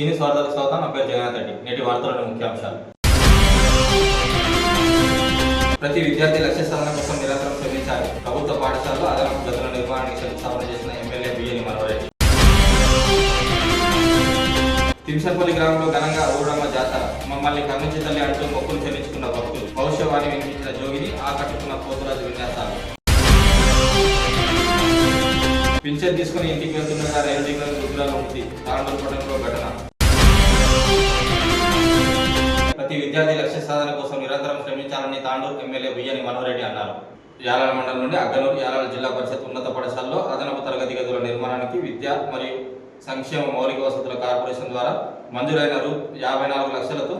Senior వార్తలకు స్వాగతం నా పేరు జగన్నాథ్ రెడ్డి. నేటి వార్తలోని ముఖ్యాంశాలు ప్రతి విద్యార్థి లక్ష్య సాధన కోసం నిరంతరం శ్రమించాలి. ప్రభుత్వ పాఠశాలలో అదనపు గదుల నిర్మాణానికి శంకుస్థాపన చేసిన ఎమ్మెల్యే బియ్యని మనోరెడ్డి తిరుసపల్లి గ్రామంలో ఘనంగా ఊరమ్మ జాతర. మమ్మల్ని కర్మించి తల్లి అంటూ మొక్కులు చెల్లించుకున్న భక్తులు. భవిష్యవాణి వినిపించిన జోగిని ఆకట్టుకున్న పోతురాజు విన్యాసాలు. పింఛన్ తీసుకుని ఇంటికి వెళ్తుండగా రైలు దిగిన రుద్రాల మృతి తాండూరుపడంలో ఘటన. ప్రతి విద్యార్థి లక్ష్య సాధన కోసం నిరంతరం శ్రమించాలని తాండూరు ఎమ్మెల్యే బియ్యని మనోరెడ్డి అన్నారు. యాలాల మండలం నుండి అగ్గనూరు యాలాల జిల్లా పరిషత్ ఉన్నత పాఠశాలలో అదనపు తరగతి గదుల నిర్మాణానికి విద్య మరియు సంక్షేమ మౌలిక వసతుల కార్పొరేషన్ ద్వారా మంజూరైన రూ. యాభై నాలుగు లక్షలతో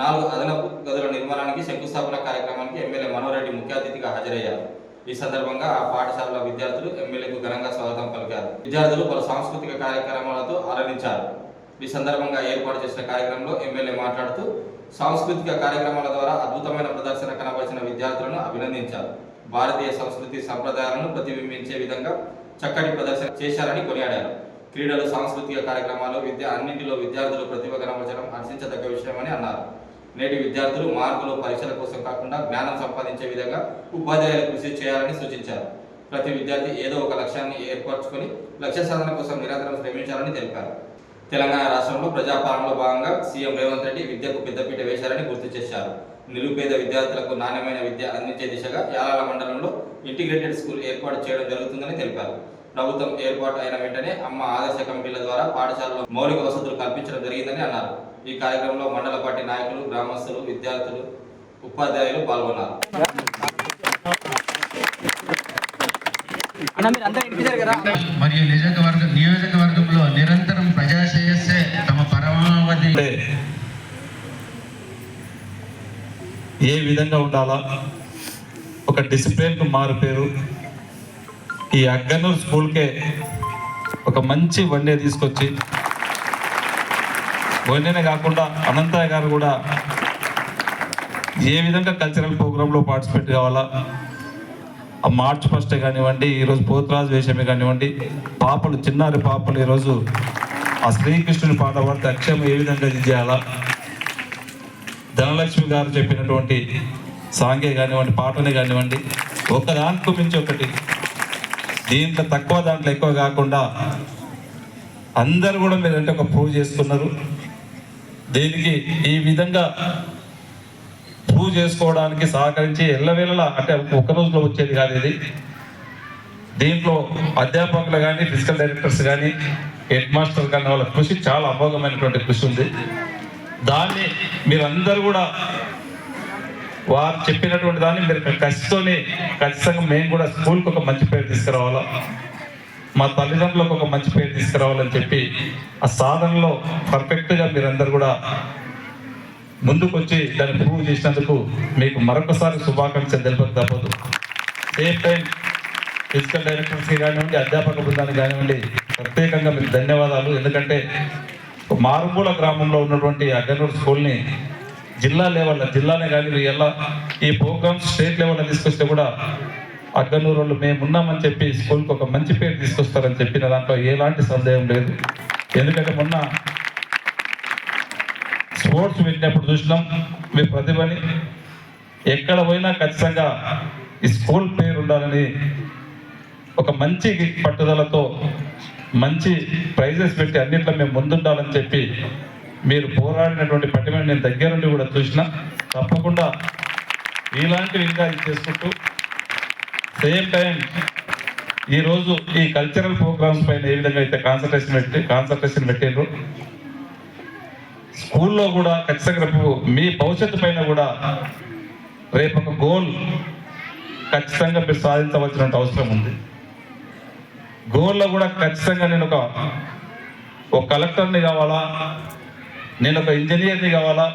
నాలుగు అదనపు గదుల నిర్మాణానికి శంకుస్థాపన కార్యక్రమానికి ఎమ్మెల్యే మనోరెడ్డి ముఖ్య అతిథిగా హాజరయ్యారు. ఈ సందర్భంగా ఆ పాఠశాలల విద్యార్థులు ఎమ్మెల్యేకు ఘనంగా స్వాగతం పలికారు. విద్యార్థులు పలు సాంస్కృతిక కార్యక్రమాలతో ఆరంభించారు ఈ సందర్భంగా ఏర్పాటు చేసిన కార్యక్రమంలో ఎమ్మెల్యే మాట్లాడుతూ సాంస్కృతిక కార్యక్రమాల ద్వారా అద్భుతమైన ప్రదర్శన కనబరిచిన విద్యార్థులను అభినందించారు. భారతీయ సంస్కృతి సంప్రదాయాలను ప్రతిబింబించే విధంగా చక్కటి ప్రదర్శన చేశారని కొనియాడారు. క్రీడలు సాంస్కృతిక కార్యక్రమాలు విద్య అన్నింటిలో విద్యార్థులు ప్రతిభ కనబరచడం హర్షించదగ్గ విషయమని అన్నారు. నేటి విద్యార్థులు మార్కులు పరీక్షల కోసం కాకుండా జ్ఞానం సంపాదించే విధంగా ఉపాధ్యాయులు కృషి చేయాలని సూచించారు. ప్రతి విద్యార్థి ఏదో ఒక లక్ష్యాన్ని ఏర్పరచుకొని లక్ష్య సాధన కోసం నిరంతరం శ్రమించాలని తెలిపారు. తెలంగాణ రాష్ట్రంలో ప్రజాపాలనలో భాగంగా సీఎం రేవంత్ రెడ్డి విద్యకు పెద్దపీట వేశారని గుర్తు చేశారు. నిరుపేద విద్యార్థులకు నాణ్యమైన విద్య అందించే దిశగా యాలాల మండలంలో ఇంటిగ్రేటెడ్ స్కూల్ ఏర్పాటు చేయడం జరుగుతుందని తెలిపారు. ప్రభుత్వం ఏర్పాటు అయిన వెంటనే అమ్మ ఆదర్శ కమిటీల ద్వారా పాఠశాలలో మౌలిక వసతులు కల్పించడం జరిగిందని అన్నారు. ఈ కార్యక్రమంలో మండల పార్టీ నాయకులు గ్రామస్తులు విద్యార్థులు ఉపాధ్యాయులు పాల్గొన్నారు. మరియు నియోజకవర్గ నియోజకవర్గంలో నిరంతరం అంటే ఏ విధంగా ఉండాలా? ఒక డిసిప్లిన్కు మారు పేరు ఈ అగ్గనూరు స్కూల్కే ఒక మంచి వన్డే తీసుకొచ్చి వన్డేనే కాకుండా అనంతయ్య గారు కూడా ఏ విధంగా కల్చరల్ ప్రోగ్రాంలో పార్టిసిపేట్ కావాలా? ఆ మార్చ్ ఫస్ట్ కానివ్వండి ఈరోజు పోతురాజు వేషమే కానివ్వండి పాపలు చిన్నారి పాపలు ఈరోజు ఆ శ్రీకృష్ణుని పాట పాడితే అక్షయం ఏ విధంగా ఇది చేయాలా? ధనలక్ష్మి గారు చెప్పినటువంటి సాంగే కానివ్వండి పాటనే కానివ్వండి ఒక దానికి మించి ఒకటి. దీంట్లో తక్కువ దాంట్లో ఎక్కువ కాకుండా అందరూ కూడా మీరు అంటే ఒక ప్రూవ్ చేసుకున్నారు దీనికి ఈ విధంగా ప్రూవ్ చేసుకోవడానికి సహకరించి ఎల్లవేళలా అంటే ఒక రోజులో వచ్చేది కాదు ఇది. దీంట్లో అధ్యాపకులు కానీ ఫిజికల్ డైరెక్టర్స్ కానీ హెడ్ మాస్టర్ కానీ వాళ్ళ కృషి చాలా అమోఘమైనటువంటి కృషి ఉంది. దాన్ని మీరందరూ కూడా వారు చెప్పినటువంటి దాన్ని మీరు కసితోనే ఖచ్చితంగా మేము కూడా స్కూల్కి ఒక మంచి పేరు తీసుకురావాలా? మా తల్లిదండ్రులకు ఒక మంచి పేరు తీసుకురావాలని చెప్పి ఆ సాధనలో పర్ఫెక్ట్గా మీరందరూ కూడా ముందుకు వచ్చి దాన్ని ప్రూవ్ చేసినందుకు మీకు మరొకసారి శుభాకాంక్షలు తెలుపక తప్పదు సేమ్ టైం ఫిజికల్ డైరెక్టర్స్కి కానివ్వండి అధ్యాపక బృందానికి కానివ్వండి ప్రత్యేకంగా మీకు ధన్యవాదాలు. ఎందుకంటే మారుమూల గ్రామంలో ఉన్నటువంటి అగ్గనూరు స్కూల్ని జిల్లా లెవెల్ జిల్లానే కానీ ఎలా ఈ ప్రోగ్రామ్స్ స్టేట్ లెవెల్లో తీసుకొస్తే కూడా అగ్గనూరు వాళ్ళు మేము ఉన్నామని చెప్పి స్కూల్కి ఒక మంచి పేరు తీసుకొస్తారని చెప్పిన దాంట్లో ఎలాంటి సందేహం లేదు. ఎందుకంటే మొన్న స్పోర్ట్స్ పెట్టినప్పుడు చూసినాం మీ ప్రతిభని ఎక్కడ పోయినా ఖచ్చితంగా ఈ స్కూల్ పేరు ఉండాలని ఒక మంచి పట్టుదలతో మంచి ప్రైజెస్ పెట్టి అన్నింటిలో మేము ముందుండాలని చెప్పి మీరు పోరాడినటువంటి పట్టుమని నేను దగ్గర నుండి కూడా చూసిన. తప్పకుండా ఇలాంటివి ఇంకా ఇది చేసుకుంటూ సేమ్ టైం ఈరోజు ఈ కల్చరల్ ప్రోగ్రామ్స్ పైన ఏ విధంగా అయితే కాన్సన్ట్రేషన్ పెట్టి కాన్సన్ట్రేషన్ పెట్టారు స్కూల్లో కూడా ఖచ్చితంగా మీ భవిష్యత్తు పైన కూడా రేపు ఒక గోల్ ఖచ్చితంగా మీరు సాధించవలసినటువంటి అవసరం ఉంది. గోల్లో కూడా ఖచ్చితంగా నేను ఒక ఒక కలెక్టర్ని కావాలా? నేను ఒక ఇంజనీర్ని కావాలా?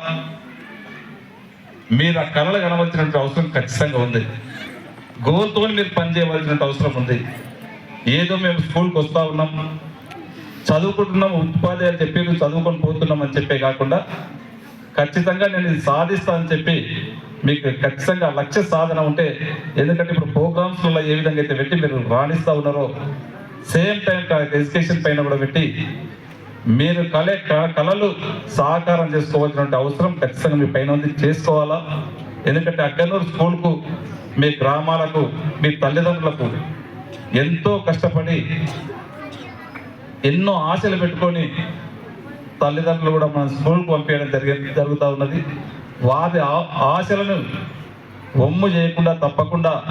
మీరు ఆ కళలు కనవలసినటువంటి అవసరం ఖచ్చితంగా ఉంది. గోల్తో మీరు పనిచేయవలసిన అవసరం ఉంది. ఏదో మేము స్కూల్కి వస్తూ ఉన్నాం. చదువుకుంటున్నాం ఉపాధ్యాయులు చెప్పి చదువుకొని పోతున్నాం అని చెప్పే కాకుండా ఖచ్చితంగా నేను ఇది సాధిస్తా అని చెప్పి మీకు ఖచ్చితంగా లక్ష్య సాధన ఉంటే ఎందుకంటే ఇప్పుడు ప్రోగ్రామ్స్లో ఏ విధంగా అయితే పెట్టి మీరు రాణిస్తూ ఉన్నారో సేమ్ టైం ఎడ్యుకేషన్ పైన కూడా పెట్టి మీరు కలే క- కళలు సహకారం చేసుకోవాల్సినటువంటి అవసరం ఖచ్చితంగా మీ పైన ఉంది. చేసుకోవాలా? ఎందుకంటే అక్కనూరు స్కూల్కు మీ గ్రామాలకు మీ తల్లిదండ్రులకు ఎంతో కష్టపడి ఎన్నో ఆశలు పెట్టుకొని తల్లిదండ్రులు కూడా మన స్కూల్కు పంపించడం జరిగే జరుగుతూ ఉన్నది. వారి ఆ- ఆశలను ఒమ్ము చేయకుండా తప్పకుండా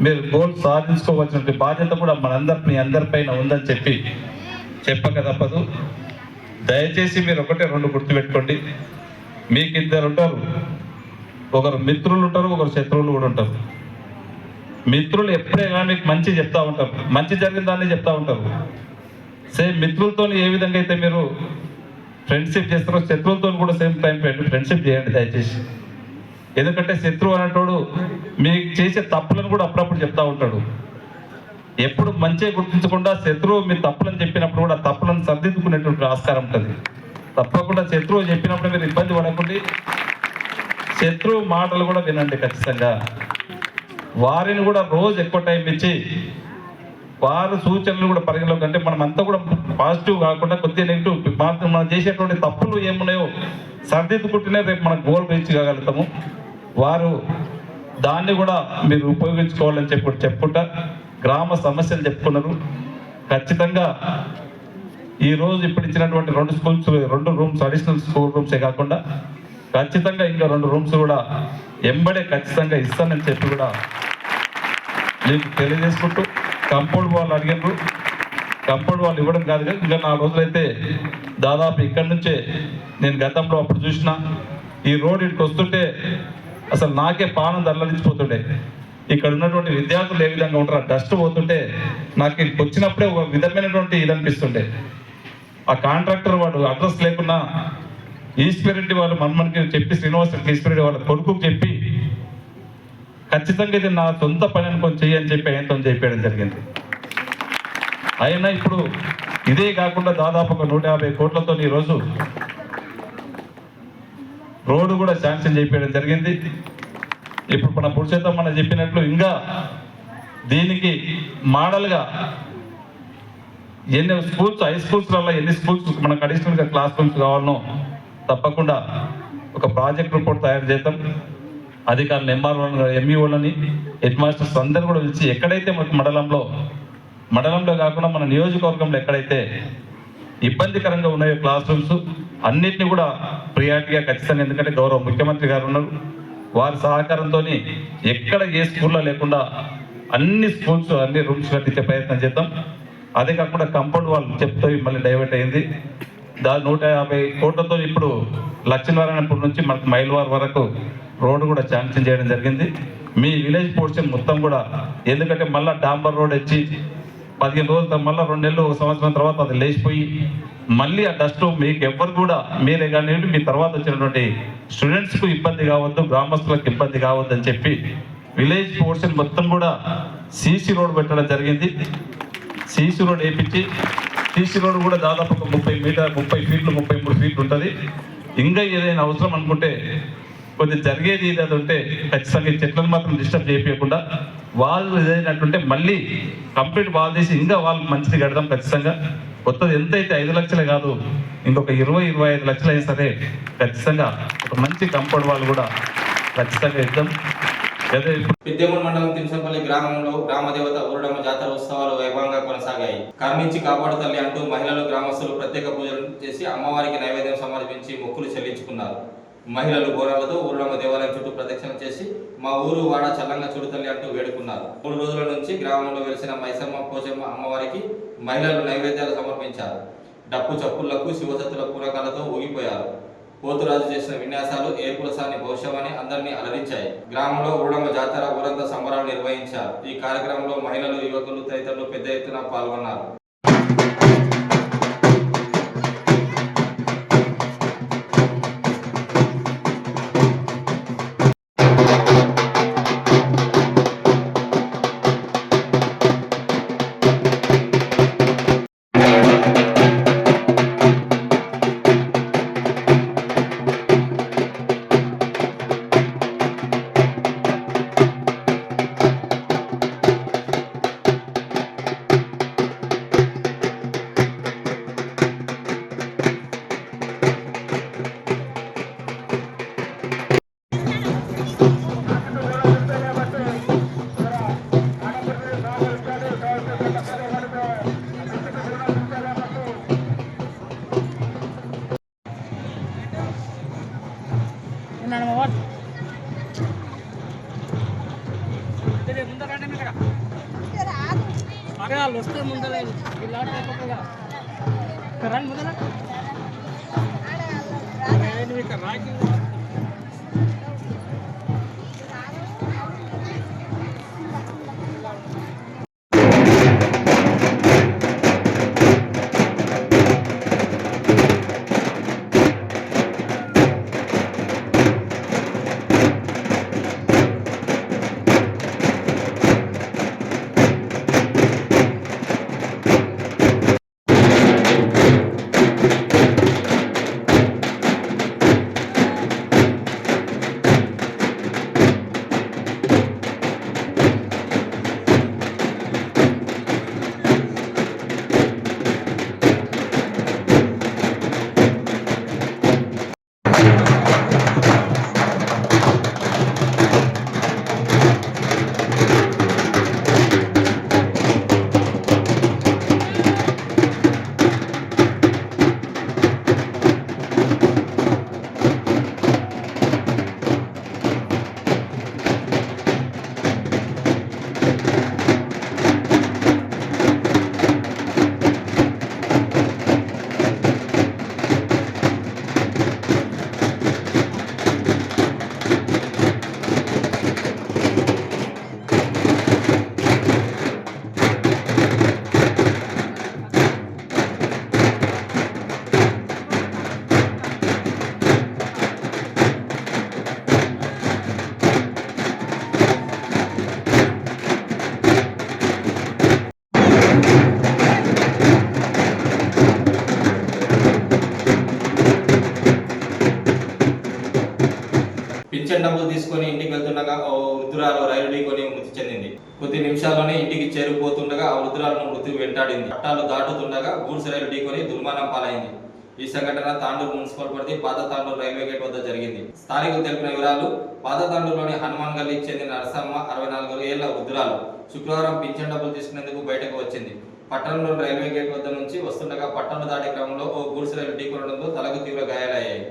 మీరు గోల్ సాధించుకోవాల్సిన బాధ్యత కూడా మనందరి మీ అందరిపైన ఉందని చెప్పి చెప్పక తప్పదు. దయచేసి మీరు ఒకటే రెండు గుర్తుపెట్టుకోండి. మీకు ఇద్దరు ఉంటారు. ఒకరు మిత్రులు ఉంటారు ఒకరు శత్రువులు కూడా ఉంటారు. మిత్రులు ఎప్పుడైనా మీకు మంచి చెప్తా ఉంటారు. మంచి జరిగిన దాన్ని చెప్తా ఉంటారు. సేమ్ మిత్రులతో ఏ విధంగా అయితే మీరు ఫ్రెండ్షిప్ చేస్తారో శత్రువులతో కూడా సేమ్ టైం పెట్టి ఫ్రెండ్షిప్ చేయండి దయచేసి. ఎందుకంటే శత్రువు అనేటోడు మీకు చేసే తప్పులను కూడా అప్పుడప్పుడు చెప్తా ఉంటాడు. ఎప్పుడు మంచిగా గుర్తించకుండా శత్రువు మీ తప్పులను చెప్పినప్పుడు కూడా తప్పులను సర్దిద్దుకునేటువంటి ఆస్కారం ఉంటుంది. తప్పకుండా శత్రువు చెప్పినప్పుడు మీరు ఇబ్బంది పడకండి. శత్రువు మాటలు కూడా వినండి ఖచ్చితంగా. వారిని కూడా రోజు ఎక్కువ టైం ఇచ్చి వారు సూచనలు కూడా పరిగణలోకి అంటే మనం అంతా కూడా పాజిటివ్ కాకుండా కొద్దిగా నెగిటివ్ మాత్రం మనం చేసేటువంటి తప్పులు ఏమున్నాయో సర్దిద్దుకుంటేనే రేపు మనం గోల్ రీచ్ కాగలుగుతాము. వారు దాన్ని కూడా మీరు ఉపయోగించుకోవాలని చెప్పి చెప్పుకుంటా గ్రామ సమస్యలు చెప్పుకున్నారు. ఖచ్చితంగా ఈ రోజు ఇప్పుడు ఇచ్చినటువంటి రెండు స్కూల్స్ రెండు రూమ్స్ అడిషనల్ స్కూల్ రూమ్సే కాకుండా ఖచ్చితంగా ఇంకా రెండు రూమ్స్ కూడా ఎంబడే ఖచ్చితంగా ఇస్తానని చెప్పి కూడా మీకు తెలియజేసుకుంటూ కంపౌండ్ వాళ్ళు అడిగినారు కంపౌండ్ వాళ్ళు ఇవ్వడం కాదు కానీ ఇంకా నాలుగు రోజులైతే దాదాపు ఇక్కడి నుంచే నేను గతంలో అప్పుడు చూసిన ఈ రోడ్ ఇక్కడికి వస్తుంటే అసలు నాకే పానం దల్లరించిపోతుండే ఇక్కడ ఉన్నటువంటి విద్యార్థులు ఏ విధంగా ఉంటారు డస్ట్ పోతుంటే నాకు వచ్చినప్పుడే ఒక విధమైనటువంటి ఇది అనిపిస్తుండే. ఆ కాంట్రాక్టర్ వాడు అడ్రస్ లేకున్నా ఈశ్వరెడ్డి వాళ్ళు మనమనికి చెప్పి శ్రీనివాస్ ఈశ్వరెడ్డి వాళ్ళ కొడుకు చెప్పి ఖచ్చితంగా ఇది నా సొంత పని అనుకొని అని చెప్పి ఆయనతో చెప్పేయడం జరిగింది. అయినా ఇప్పుడు ఇదే కాకుండా దాదాపు ఒక నూట యాభై కోట్లతో ఈరోజు రోడ్డు కూడా శాంక్షన్ చేయడం జరిగింది. ఇప్పుడు మన పురుషోత్తం మనం చెప్పినట్లు ఇంకా దీనికి మోడల్గా ఎన్ని స్కూల్స్ హై స్కూల్స్లలో ఎన్ని స్కూల్స్ మనకు అడిషనల్గా క్లాస్ రూమ్స్ కావాలనో తప్పకుండా ఒక ప్రాజెక్ట్ రిపోర్ట్ తయారు చేద్దాం. అధికారులు ఎంఆర్ఓ ఎంఈఓలని హెడ్ మాస్టర్స్ అందరూ కూడా పిలిచి ఎక్కడైతే మనకు మండలంలో మండలంలో కాకుండా మన నియోజకవర్గంలో ఎక్కడైతే ఇబ్బందికరంగా ఉన్నాయో క్లాస్ రూమ్స్ అన్నిటిని కూడా ప్రియారిటీగా ఖచ్చితంగా ఎందుకంటే గౌరవ ముఖ్యమంత్రి గారు ఉన్నారు. వారి సహకారంతో ఎక్కడ ఏ స్కూల్లో లేకుండా అన్ని స్కూల్స్ అన్ని రూమ్స్ కట్టించే ప్రయత్నం చేద్దాం. అదే కాకుండా కంపౌండ్ వాళ్ళు చెప్తే మళ్ళీ డైవర్ట్ అయింది. దా నూట యాభై కోట్లతో ఇప్పుడు లక్ష్మీనారాయణపూర్ నుంచి మనకు మైల్వార్ వరకు రోడ్డు కూడా శాంక్షన్ చేయడం జరిగింది. మీ విలేజ్ పోర్షన్ మొత్తం కూడా ఎందుకంటే మళ్ళీ డాంబర్ రోడ్ వచ్చి పదిహేను రోజుల తర్వాత మళ్ళీ రెండు నెలలు ఒక సంవత్సరం తర్వాత అది లేచిపోయి మళ్ళీ ఆ డస్ట్ మీకు ఎవ్వరు కూడా మీరే కానీ మీ తర్వాత వచ్చినటువంటి స్టూడెంట్స్కు ఇబ్బంది కావద్దు గ్రామస్తులకు ఇబ్బంది కావద్దు అని చెప్పి విలేజ్ పోర్షన్ మొత్తం కూడా సీసీ రోడ్ పెట్టడం జరిగింది. సీసీ రోడ్ వేయించి సీసీ రోడ్ కూడా దాదాపు ఒక ముప్పై మీటర్ ముప్పై ఫీట్లు ముప్పై మూడు ఫీట్లు ఉంటుంది. ఇంకా ఏదైనా అవసరం అనుకుంటే కొంచెం జరిగేది ఏదైనా ఉంటే ఖచ్చితంగా చెట్లను మాత్రం డిస్టర్బ్ చేయకుండా వాళ్ళు ఏదైనట్టుంటే మళ్ళీ కంప్లీట్ వాళ్ళు తీసి ఇంకా వాళ్ళు మంచిది కడదాం ఖచ్చితంగా. కొత్తది ఎంత అయితే ఐదు లక్షలే కాదు ఇంకొక ఇరవై ఇరవై ఐదు లక్షలు అయినా సరే ఖచ్చితంగా ఒక మంచి కంపౌండ్ వాళ్ళు కూడా ఖచ్చితంగా ఇద్దాం. అదే మండలం తింసంపల్లి గ్రామంలో గ్రామదేవత ఊరడమ్మ జాతర ఉత్సవాలు వైభవంగా కొనసాగాయి. కర్మించి కాపాడు తల్లి అంటూ మహిళలు గ్రామస్తులు ప్రత్యేక పూజలు చేసి అమ్మవారికి నైవేద్యం సమర్పించి మొక్కులు చెల్లించుకున్నారు. మహిళలు బోనాలతో ఊరడమ్మ దేవాలయం చుట్టూ ప్రదక్షిణ చేసి మా ఊరు వాడ చల్లంగా చూడు తల్లి అంటూ వేడుకున్నారు. మూడు రోజుల నుంచి గ్రామంలో వెలిసిన మైసమ్మ పోచమ్మ అమ్మవారికి మహిళలు నైవేద్యాలు సమర్పించారు. డప్పు చప్పుళ్ళకు శివసత్తుల పూరకాలతో ఊగిపోయారు. పోతురాజు చేసిన విన్యాసాలు ఏర్పులసాని భవిష్యమని అందరినీ అలరించాయి. గ్రామంలో ఊడమ్మ జాతర ఊరంతా సంబరాలు నిర్వహించారు. ఈ కార్యక్రమంలో మహిళలు యువకులు తదితరులు పెద్ద ఎత్తున పాల్గొన్నారు. పింఛన్ డబ్బులు తీసుకొని ఇంటికి వెళ్తుండగా ఓ వృద్ధురాలు రైలు ఢీకొని మృతి చెందింది. కొద్ది నిమిషాల్లోనే ఇంటికి చేరుకుపోతుండగా ఆ వృద్ధురాలను మృతి వెంటాడింది. పట్టాలు దాటుతుండగా గూడ్స్ రైలు ఢీకొని దుర్మరణం పాలైంది. ఈ సంఘటన తాండూరు మున్సిపల్ పరిధి పాత తాండూరు రైల్వే గేట్ వద్ద జరిగింది. స్థానికులు తెలిపిన వివరాలు పాత తాండూరులోని హనుమాన్ గల్లీకి చెందిన నరసమ్మ అరవై నాలుగు ఏళ్ళ వృద్ధురాలు శుక్రవారం పింఛన్ డబ్బులు తీసుకునేందుకు బయటకు వచ్చింది. పట్టణంలో రైల్వే గేట్ వద్ద నుంచి వస్తుండగా పట్టణం దాటే క్రమంలో ఓ గూడ్స్ రైలు ఢీకొనడంతో తలకు తీవ్ర గాయాలయ్యాయి.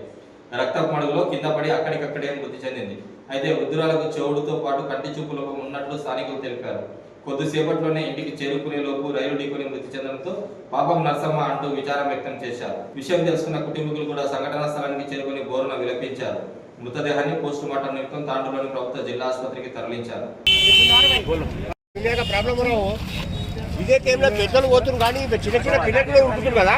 రక్తపు మడుగులో కింద పడి అక్కడికక్కడే మృతి చెందింది. అయితే వృద్ధురాలకు చెవుడుతో పాటు కంటి చూపు లోపం ఉన్నట్లు స్థానికులు తెలిపారు. కొద్దిసేపట్లోనే ఇంటికి చేరుకునే లోపు రైలు ఢీకొని మృతి చెందడంతో పాపం నరసమ్మ అంటూ విచారం వ్యక్తం చేశారు. విషయం తెలుసుకున్న కుటుంబీకులు కూడా సంఘటనా స్థలానికి చేరుకుని బోరున విలపించారు. మృతదేహాన్ని పోస్టు మార్టం నిమిత్తం తాండూరులోని ప్రభుత్వ జిల్లా ఆసుపత్రికి తరలించారు. పిల్లగా ప్రాబ్లం రావు ఇదే టైంలో పెద్దలు పోతున్నారు కానీ చిన్న చిన్న పిల్లలు ఉంటున్నారు కదా.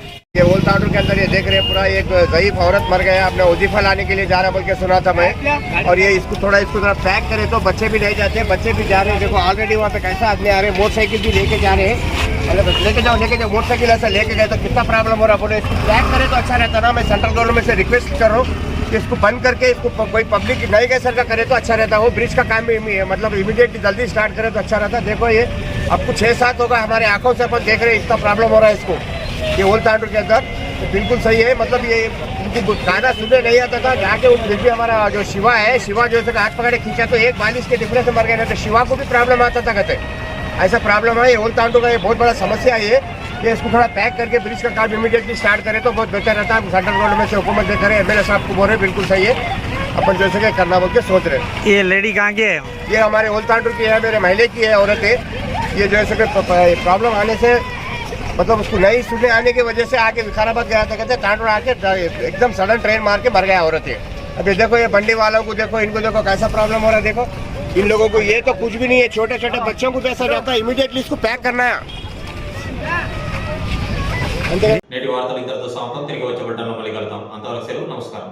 टाउन के अंदर ये देख रहे हैं, पूरा एक जयीफ औरत मर गया अपने वजीफा लाने के लिए जा रहा बोल के सुना था मैं। और ये इसको थोड़ा इसको थोड़ा पैक करे तो बच्चे भी नहीं जाते, बच्चे भी जा रहे हैं। देखो ऑलरेडी वहाँ पे कैसा आदमी आ रहे हैं, मोटरसाइकिल भी लेके जा रहे हैं। मतलब लेके जाओ लेके जाओ, मोटरसाइकिल ऐसा लेके गए तो कितना प्रॉब्लम हो रहा बोले, इसको पैक करे तो अच्छा रहता ना। मैं सेंट्रल गवर्नमेंट से रिक्वेस्ट कर रहा हूँ कि इसको बंद करके इसको कोई पब्लिक नई गए सर का, करे तो अच्छा रहता वो ब्रिज का काम भी मतलब इमीडिएटली जल्दी स्टार्ट करे तो अच्छा रहता देखो ये आपको छः सात होगा, हमारे आँखों से अपन देख रहे हैं, इतना प्रॉब्लम हो रहा है इसको। ये ओल्ड टाउन के अंदर। बिल्कुल सही है मतलब ये इनको गाना सुनने नहीं आता था जाके उस फिर भी हमारा जो शिवा है शिवा जो है हाथ पकड़े खींचा तो एक बालिश के डिफरेंस से मर गए तो शिवा को भी प्रॉब्लम आता था कहते। ऐसा प्रॉब्लम है ओल्ड टाउन का ये बहुत बड़ा समस्या है ये ये इसको थोड़ा पैक करके ब्रिज का काम इमीडिएटली स्टार्ट करें तो बहुत बेहतर रहता है। सेंट्रल गवर्नमेंट से हुकूमत रहे हैं एम साहब को बोल रहे बिल्कुल सही है। अपन जैसे कि करना बोल के सोच रहे ये लेडी कहाँ की है? ये हमारे ओल्ड टाउन की है मेरे महिले की है औरत। है ये जो है प्रॉब्लम आने से मतलब उसको नहीं सुनने आने की वजह से आके विकाराबाद गया था कहते तांडूर आके ड- एकदम सडन ट्रेन मार के मर गया औरत है अभी देखो ये बंडी वालों को देखो इनको देखो कैसा प्रॉब्लम हो रहा है देखो इन लोगों को ये तो कुछ भी नहीं है छोटे छोटे बच्चों को जैसा रहता है इमीडिएटली इसको पैक करना है अंदर నేటి వార్తలు ఇంతటితో సమాప్తం తిరిగి వచ్చే బట్టలను మళ్ళీ కలుద్దాం అంతవరకు సెలవు నమస్కారం